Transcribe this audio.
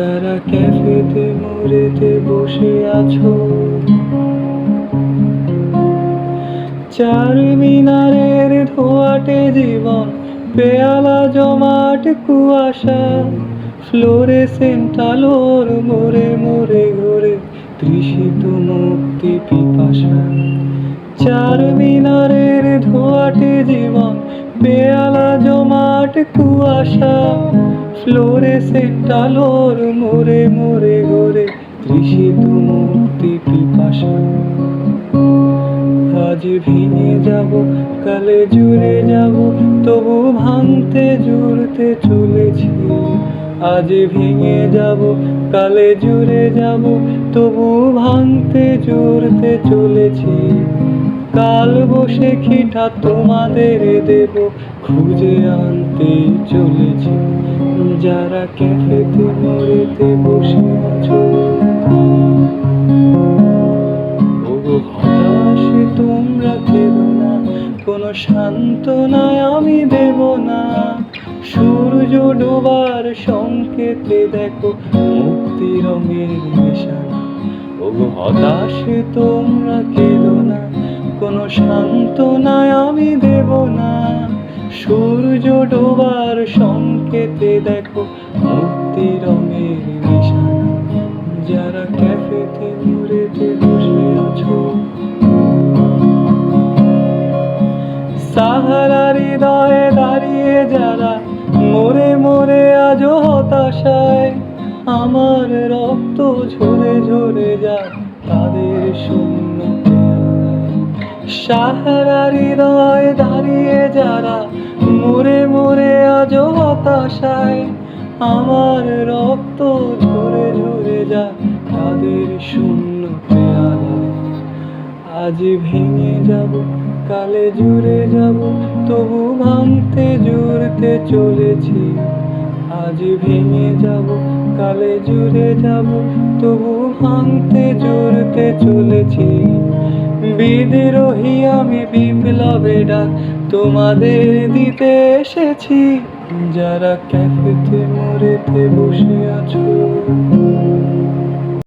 যারা ক্যাফেতে মোড়েতে বসে আছো। চার মিনারের ধোয়াটে জীবন, পেয়ালা জমাট কুয়াশা। ফ্লোরে আলোর মোরে মোরে ঘুরে তৃষিত মুক্তি পিপাসা। চার মিনারের ধোয়াটে জীবন, পেয়ালা জমাট কুয়াশা। ফ্লোরেসেন্ট আলোর মোরে মোরে ঘুরে তৃষিত মুক্তি পিপাসা। আজ ভেঙে যাব, কালে জুড়ে যাব, তবু ভাঙতে জুড়তে চলেছি। আজ ভেঙে যাব, কালে জুড়ে যাব, তবু ভাঙতে জুড়তে চলেছি। কাল বসে খিঠা তোমাদের দেব, খুঁজে আনতে চলেছি। যারা ক্যাফেতে মরেতে বসে আছো। ওগো হতাশে তোমরা কেঁদো না, কোনো সান্ত্বনায় আমি দেব না। সূর্য ডোবার সংকেতে দেখো মুক্তি রঙের নিশানা। ওগো হতাশে তোমরা কেঁদো না, কোনো সান্ত্বনায় আমি দেব না। সূর্য ডোবার সংকেতে দেখো মুক্তি রঙের নিশানা যারা ক্যাফেতে মুড়েতে বসে আছো সাহারা হৃদয়ে দাঁড়িয়ে যারা মোরে মোরে আজ হতাশায়, আমার রক্ত ঝরে ঝরে যায় তাদের শূন্য পেয়ালায়। সাহারা হৃদয় দাঁড়িয়ে যারা হতাশায় আমার রক্ত ঝরে ঝরে যায় তাদের শূন্য পেয়ালায় আজ ভেঙে যাব, কালে জুড়ে যাব, তবু ভাঙতে জুড়তে চলেছি। আজ ভেঙে যাব, কালে জুড়ে যাব, তবু ভাঙতে জুড়তে চলেছি। বিদ্রোহী আমি বিপ্লবে ডাক তোমাদের দিতে এসেছি। যারা ক্যাফেতে মরেতে বসে আছো।